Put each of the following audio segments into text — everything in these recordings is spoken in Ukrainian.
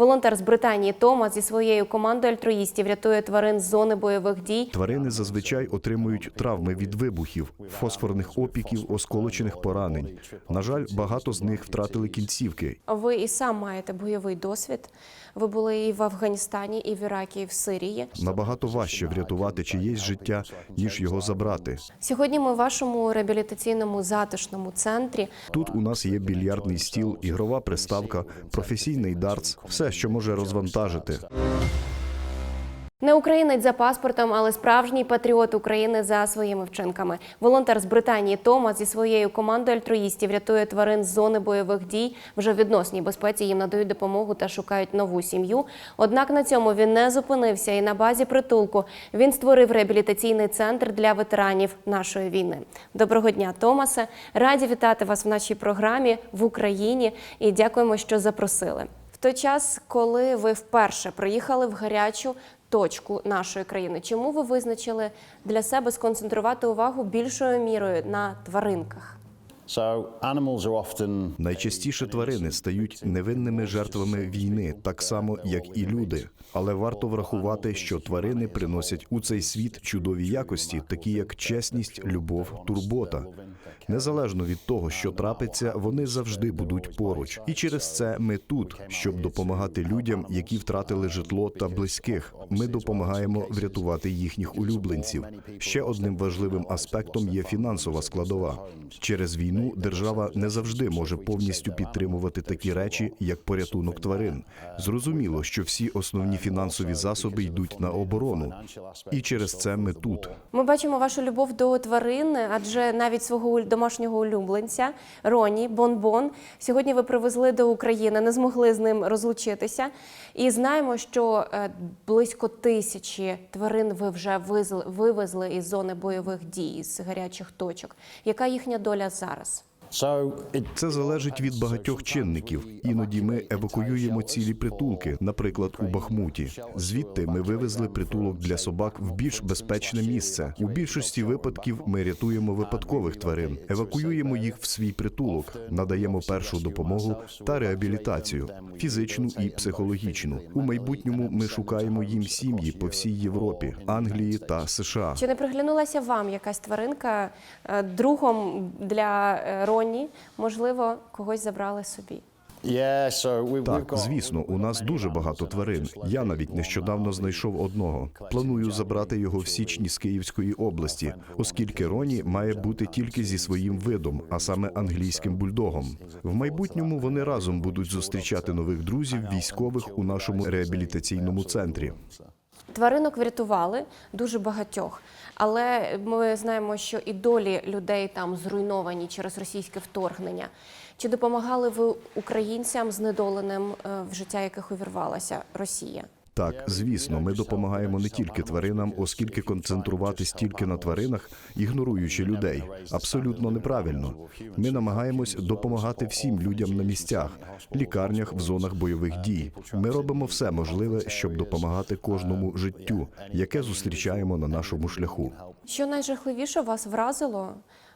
Волонтер з Британії Томас зі своєю командою альтруїстів рятує тварин з зони бойових дій. Тварини зазвичай отримують травми від вибухів, фосфорних опіків, осколочених поранень. На жаль, багато з них втратили кінцівки. Ви і сам маєте бойовий досвід. Ви були і в Афганістані, і в Іракі, і в Сирії. Набагато важче врятувати чиєсь життя, ніж його забрати. Сьогодні ми в вашому реабілітаційному затишному центрі. Тут у нас є більярдний стіл, ігрова приставка, професійний дартс, все, що може розвантажити. Не українець за паспортом, але справжній патріот України за своїми вчинками. Волонтер з Британії Томас зі своєю командою альтруїстів рятує тварин з зони бойових дій. Вже в відносній безпеці їм надають допомогу та шукають нову сім'ю. Однак на цьому він не зупинився і на базі притулку він створив реабілітаційний центр для ветеранів нашої війни. Доброго дня, Томасе! Раді вітати вас в нашій програмі в Україні і дякуємо, що запросили. Той час, коли ви вперше приїхали в гарячу точку нашої країни, чому ви визначили для себе сконцентрувати увагу більшою мірою на тваринках? Найчастіше тварини стають невинними жертвами війни, так само як і люди. Але варто врахувати, що тварини приносять у цей світ чудові якості, такі як чесність, любов, турбота. Незалежно від того, що трапиться, вони завжди будуть поруч. І через це ми тут, щоб допомагати людям, які втратили житло та близьких. Ми допомагаємо врятувати їхніх улюбленців. Ще одним важливим аспектом є фінансова складова. Через війну держава не завжди може повністю підтримувати такі речі, як порятунок тварин. Зрозуміло, що всі основні фінансові засоби йдуть на оборону, і через це ми тут. Ми бачимо вашу любов до тварин, адже навіть свого уль- домашнього улюбленця Роні Бонбон сьогодні ви привезли до України, не змогли з ним розлучитися. І знаємо, що е, близько тисячі тварин ви вже вивезли із зони бойових дій, з гарячих точок. Яка їхня доля зараз? Це залежить від багатьох чинників. Іноді ми евакуюємо цілі притулки, наприклад, у Бахмуті. Звідти ми вивезли притулок для собак в більш безпечне місце. У більшості випадків ми рятуємо випадкових тварин, евакуюємо їх в свій притулок, надаємо першу допомогу та реабілітацію фізичну і психологічну. У майбутньому ми шукаємо їм сім'ї по всій Європі, Англії та США. Чи не приглянулася вам якась тваринка е, другом для е, Роні? Можливо, когось забрали собі? Так, звісно, у нас дуже багато тварин. Я навіть нещодавно знайшов одного. Планую забрати його в січні з Київської області, оскільки Роні має бути тільки зі своїм видом, а саме англійським бульдогом. В майбутньому вони разом будуть зустрічати нових друзів військових у нашому реабілітаційному центрі. Тваринок врятували дуже багатьох, але ми знаємо, що і долі людей там зруйновані через російське вторгнення. Чи допомагали ви українцям знедоленим, е, в життя яких увірвалася Росія? Так, звісно, ми допомагаємо не тільки тваринам, оскільки концентруватись тільки на тваринах, ігноруючи людей, абсолютно неправильно. Ми намагаємось допомагати всім людям на місцях, лікарнях, в зонах бойових дій. Ми робимо все можливе, щоб допомагати кожному життю, яке зустрічаємо на нашому шляху. Що найжахливіше вас вразило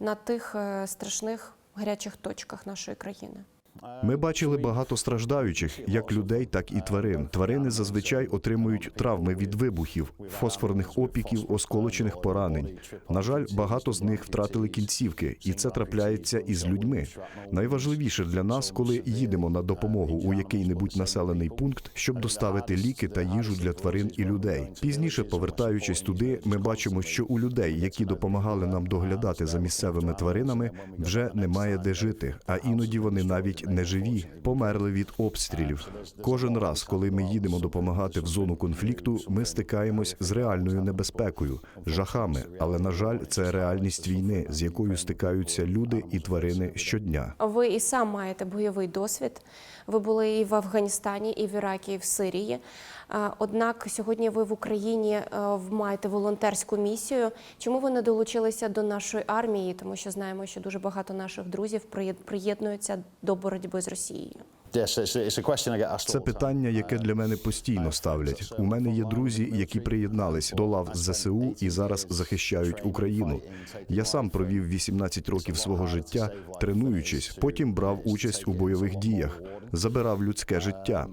на тих е, страшних гарячих точках нашої країни? Ми бачили багато страждаючих, як людей, так і тварин. Тварини зазвичай отримують травми від вибухів, фосфорних опіків, осколочених поранень. На жаль, багато з них втратили кінцівки, і це трапляється із людьми. Найважливіше для нас, коли їдемо на допомогу у який-небудь населений пункт, щоб доставити ліки та їжу для тварин і людей. Пізніше, повертаючись туди, ми бачимо, що у людей, які допомагали нам доглядати за місцевими тваринами, вже немає де жити, а іноді вони навіть не живі, померли від обстрілів. Кожен раз, коли ми їдемо допомагати в зону конфлікту, ми стикаємось з реальною небезпекою, жахами. Але на жаль, це реальність війни, з якою стикаються люди і тварини щодня. Ви і сам маєте бойовий досвід. Ви були і в Афганістані, і в Іракі, і в Сирії. Однак сьогодні ви в Україні е, маєте волонтерську місію. Чому ви не долучилися до нашої армії? Тому що знаємо, що дуже багато наших друзів приєднуються до боротьби з Росією. yes, it's, a- it's a question I get asked Це питання, яке для мене постійно ставлять. У мене є друзі, які приєднались до лав ЗСУ і зараз захищають Україну. Я сам провів 18 років свого життя, тренуючись. Потім брав участь у бойових діях, забирав людське життя.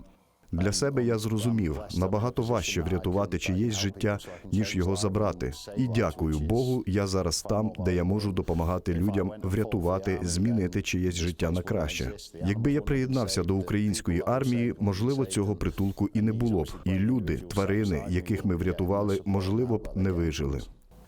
Для себе я зрозумів, набагато важче врятувати чиєсь життя, ніж його забрати. І дякую Богу, я зараз там, де я можу допомагати людям врятувати, змінити чиєсь життя на краще. Якби я приєднався до української армії, можливо, цього притулку і не було б. І люди, тварини, яких ми врятували, можливо б не вижили.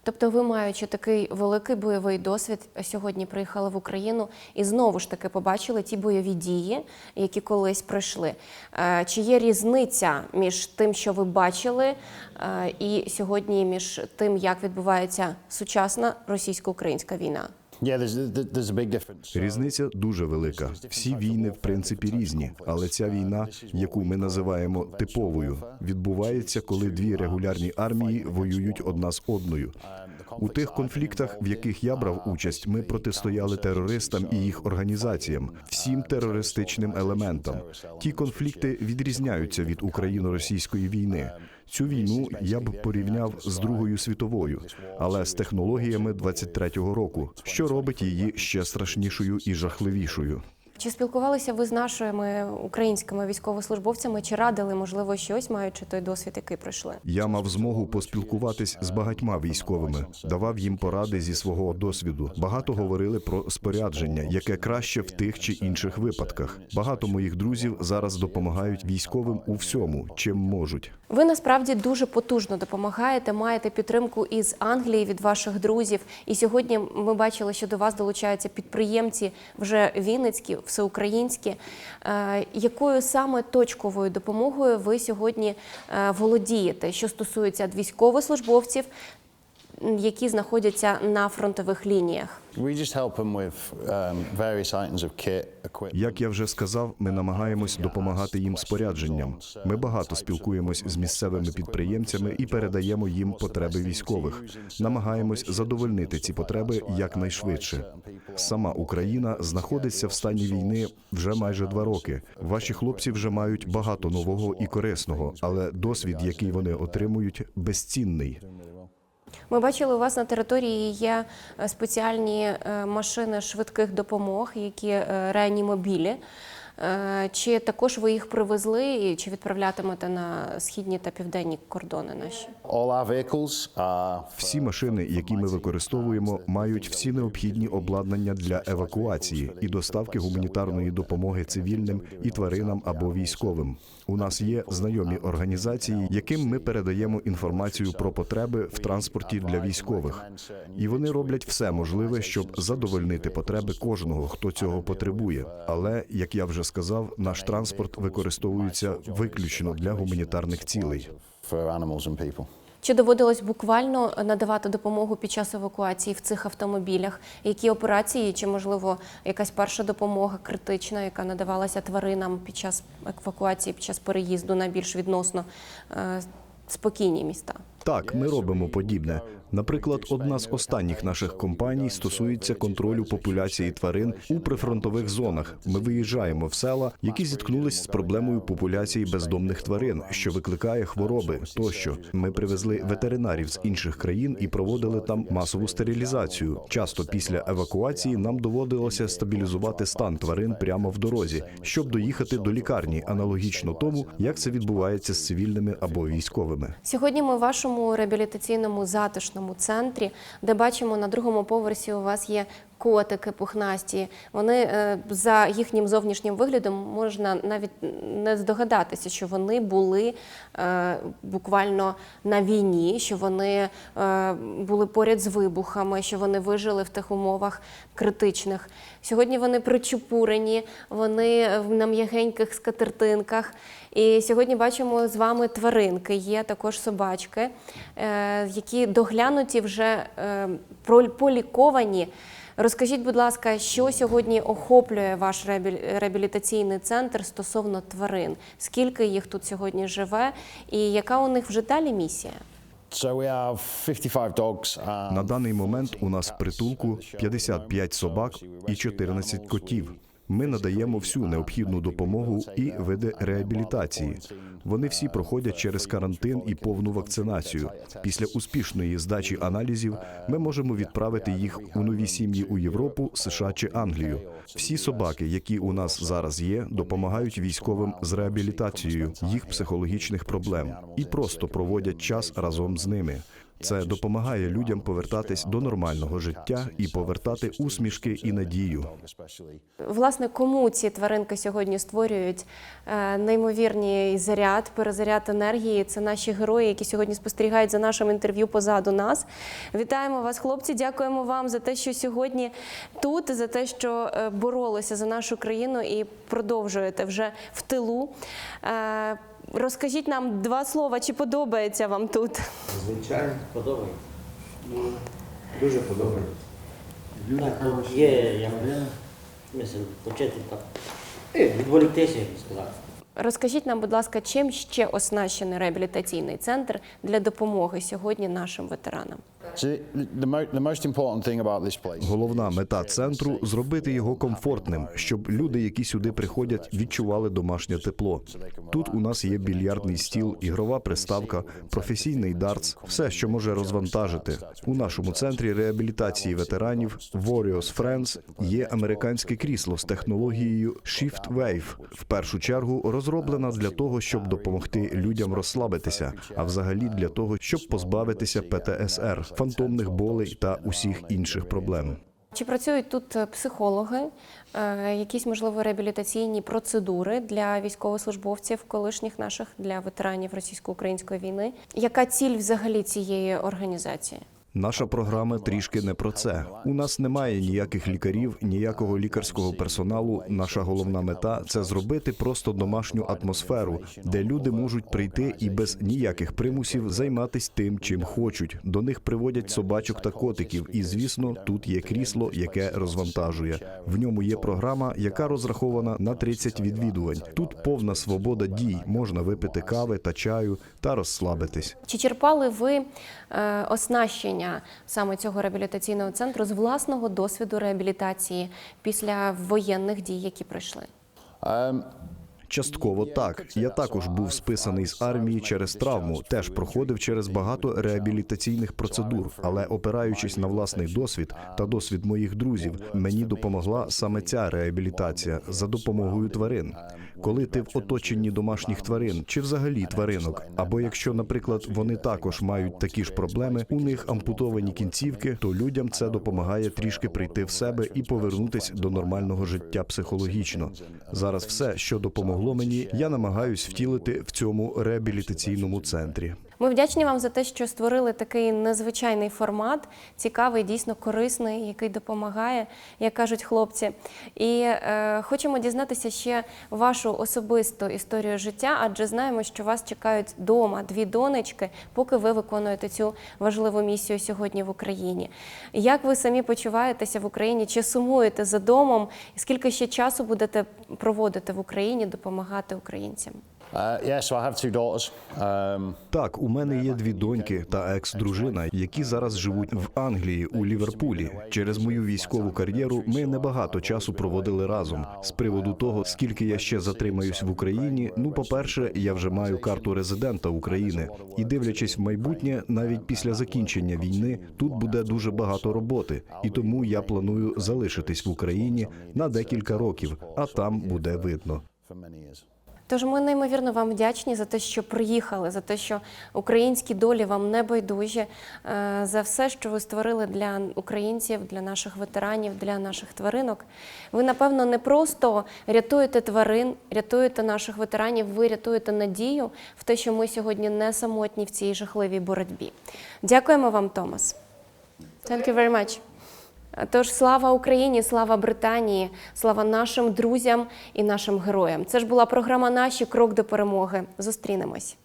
Тобто, ви, маючи такий великий бойовий досвід, сьогодні приїхали в Україну і знову ж таки побачили ті бойові дії, які колись пройшли. Е, Чи є різниця між тим, що ви бачили, е, і сьогодні між тим, як відбувається сучасна російсько-українська війна? Різниця дуже велика. Всі війни в принципі різні, але ця війна, яку ми називаємо типовою, відбувається, коли дві регулярні армії воюють одна з одною. У тих конфліктах, в яких я брав участь, ми протистояли терористам і їх організаціям, всім терористичним елементам. Ті конфлікти відрізняються від україно-російської війни. Цю війну я б порівняв з Другою світовою, але з технологіями 23-го року, що робить її ще страшнішою і жахливішою. Чи спілкувалися ви з нашими українськими військовослужбовцями? Чи радили, можливо, щось, маючи той досвід, який пройшли? Я мав змогу поспілкуватись з багатьма військовими, давав їм поради зі свого досвіду. Багато говорили про спорядження, яке краще в тих чи інших випадках. Багато моїх друзів зараз допомагають військовим у всьому, чим можуть. Ви насправді дуже потужно допомагаєте, маєте підтримку із Англії від ваших друзів. І сьогодні ми бачили, що до вас долучаються підприємці вже вінницькі, всеукраїнські. Е, Якою саме точковою допомогою ви сьогодні е, володієте, що стосується військовослужбовців, які знаходяться на фронтових лініях? Um. Як я вже сказав, ми намагаємось допомагати їм спорядженням. Ми багато спілкуємось з місцевими підприємцями і передаємо їм потреби військових. Намагаємось задовольнити ці потреби якнайшвидше. Сама Україна знаходиться в стані війни вже майже два роки. Ваші хлопці вже мають багато нового і корисного, але досвід, який вони отримують, безцінний. Ми бачили, у вас на території є е, спеціальні е, машини швидких допомог, які е, реанімобілі. Е, Чи також ви їх привезли, і чи відправлятимете на східні та південні кордони наші? Всі машини, які ми використовуємо, мають всі необхідні обладнання для евакуації і доставки гуманітарної допомоги цивільним і тваринам або військовим. У нас є знайомі організації, яким ми передаємо інформацію про потреби в транспорті для військових. І вони роблять все можливе, щоб задовольнити потреби кожного, хто цього потребує. Але як я вже сказав, наш транспорт використовується виключно для гуманітарних цілей. Чи доводилось буквально надавати допомогу під час евакуації в цих автомобілях? Які операції, чи можливо якась перша допомога критична, яка надавалася тваринам під час евакуації, під час переїзду на більш відносно е, спокійні міста? Так, ми робимо подібне. Наприклад, одна з останніх наших компаній стосується контролю популяції тварин у прифронтових зонах. Ми виїжджаємо в села, які зіткнулись з проблемою популяції бездомних тварин, що викликає хвороби. Тощо ми привезли ветеринарів з інших країн і проводили там масову стерилізацію. Часто після евакуації нам доводилося стабілізувати стан тварин прямо в дорозі, щоб доїхати до лікарні, аналогічно тому, як це відбувається з цивільними або військовими. Сьогодні ми в вашому реабілітаційному затишному центрі, де бачимо на другому поверсі у вас є котики пухнасті. Вони е, за їхнім зовнішнім виглядом можна навіть не здогадатися, що вони були е, буквально на війні, що вони е, були поряд з вибухами, що вони вижили в тих умовах критичних. Сьогодні вони причепурені, вони на м'ягеньких скатертинках. І сьогодні бачимо з вами тваринки. Є також собачки, які доглянуті вже поліковані. Розкажіть, будь ласка, що сьогодні охоплює ваш реабілітаційний центр стосовно тварин? Скільки їх тут сьогодні живе, і яка у них вже далі місія? So we have 55 dogs and На даний момент у нас в притулку 55 собак і 14 котів. Ми надаємо всю необхідну допомогу і види реабілітації. Вони всі проходять через карантин і повну вакцинацію. Після успішної здачі аналізів ми можемо відправити їх у нові сім'ї у Європу, США чи Англію. Всі собаки, які у нас зараз є, допомагають військовим з реабілітацією їх психологічних проблем і просто проводять час разом з ними. Це допомагає людям повертатись до нормального життя і повертати усмішки і надію. Власне, кому ці тваринки сьогодні створюють е, неймовірний заряд, перезаряд енергії? Це наші герої, які сьогодні спостерігають за нашим інтерв'ю позаду нас. Вітаємо вас, хлопці. Дякуємо вам за те, що сьогодні тут, за те, що е, боролися за нашу країну і продовжуєте вже в тилу. Е, Розкажіть нам два слова, чи подобається вам тут? Звичайно, Подобається. дуже подобається. Люди хороші. є як почати так. Відволіктися, як би сказати. Розкажіть нам, будь ласка, чим ще оснащений реабілітаційний центр для допомоги сьогодні нашим ветеранам? Головна мета центру зробити його комфортним, щоб люди, які сюди приходять, відчували домашнє тепло. Тут у нас є більярдний стіл, ігрова приставка, професійний дартс, все, що може розвантажити. У нашому центрі реабілітації ветеранів Warriors Friends є американське крісло з технологією Shift Wave. В першу чергу розроблена для того, щоб допомогти людям розслабитися, а взагалі для того, щоб позбавитися ПТСР, фантомних болей та усіх інших проблем. Чи працюють тут е, психологи, е, якісь можливо реабілітаційні процедури для військовослужбовців, колишніх наших для ветеранів російсько-української війни? Яка ціль взагалі цієї організації? Наша програма трішки не про це. У нас немає ніяких лікарів, ніякого лікарського персоналу. Наша головна мета це зробити просто домашню атмосферу, де люди можуть прийти і без ніяких примусів займатися тим, чим хочуть. До них приводять собачок та котиків. І звісно, тут є крісло, яке розвантажує. В ньому є програма, яка розрахована на 30 відвідувань. Тут повна свобода дій. Можна випити кави та чаю та розслабитись. Чи черпали ви е, оснащення саме цього реабілітаційного центру з власного досвіду реабілітації після воєнних дій, які пройшли? um, Частково так. Я також був списаний з армії через травму, теж проходив через багато реабілітаційних процедур, але опираючись на власний досвід та досвід моїх друзів, мені допомогла саме ця реабілітація за допомогою тварин. Коли ти в оточенні домашніх тварин чи взагалі тваринок, або якщо, наприклад, вони також мають такі ж проблеми, у них ампутовані кінцівки, то людям це допомагає трішки прийти в себе і повернутись до нормального життя психологічно. Зараз все, що допомогло мені, я намагаюсь втілити в цьому реабілітаційному центрі. Ми вдячні вам за те, що створили такий незвичайний формат, цікавий, дійсно корисний, який допомагає, як кажуть хлопці. І е, хочемо дізнатися ще вашу особисту історію життя, адже знаємо, що вас чекають вдома дві донечки, поки ви виконуєте цю важливу місію сьогодні в Україні. Як ви самі почуваєтеся в Україні? Чи сумуєте за домом? Скільки ще часу будете проводити в Україні, допомагати українцям? Uh, yeah, I have two daughters. Um, Так, у мене є дві доньки та екс-дружина, які зараз живуть в Англії у Ліверпулі. Через мою військову кар'єру ми небагато часу проводили разом. З приводу того, скільки я ще затримаюсь в Україні. Ну, по-перше, я вже маю карту резидента України, і дивлячись в майбутнє, навіть після закінчення війни, тут буде дуже багато роботи, і тому я планую залишитись в Україні на декілька років, а там буде видно. Тож ми неймовірно вам вдячні за те, що приїхали, за те, що українські долі вам не байдужі, е, за все, що ви створили для українців, для наших ветеранів, для наших тваринок. Ви, напевно, не просто рятуєте тварин, рятуєте наших ветеранів, ви рятуєте надію в те, що ми сьогодні не самотні в цій жахливій боротьбі. Дякуємо вам, Томас. Thank you very much. Тож слава Україні, слава Британії, слава нашим друзям і нашим героям. Це ж була програма Наші крок до перемоги. Зустрінемось.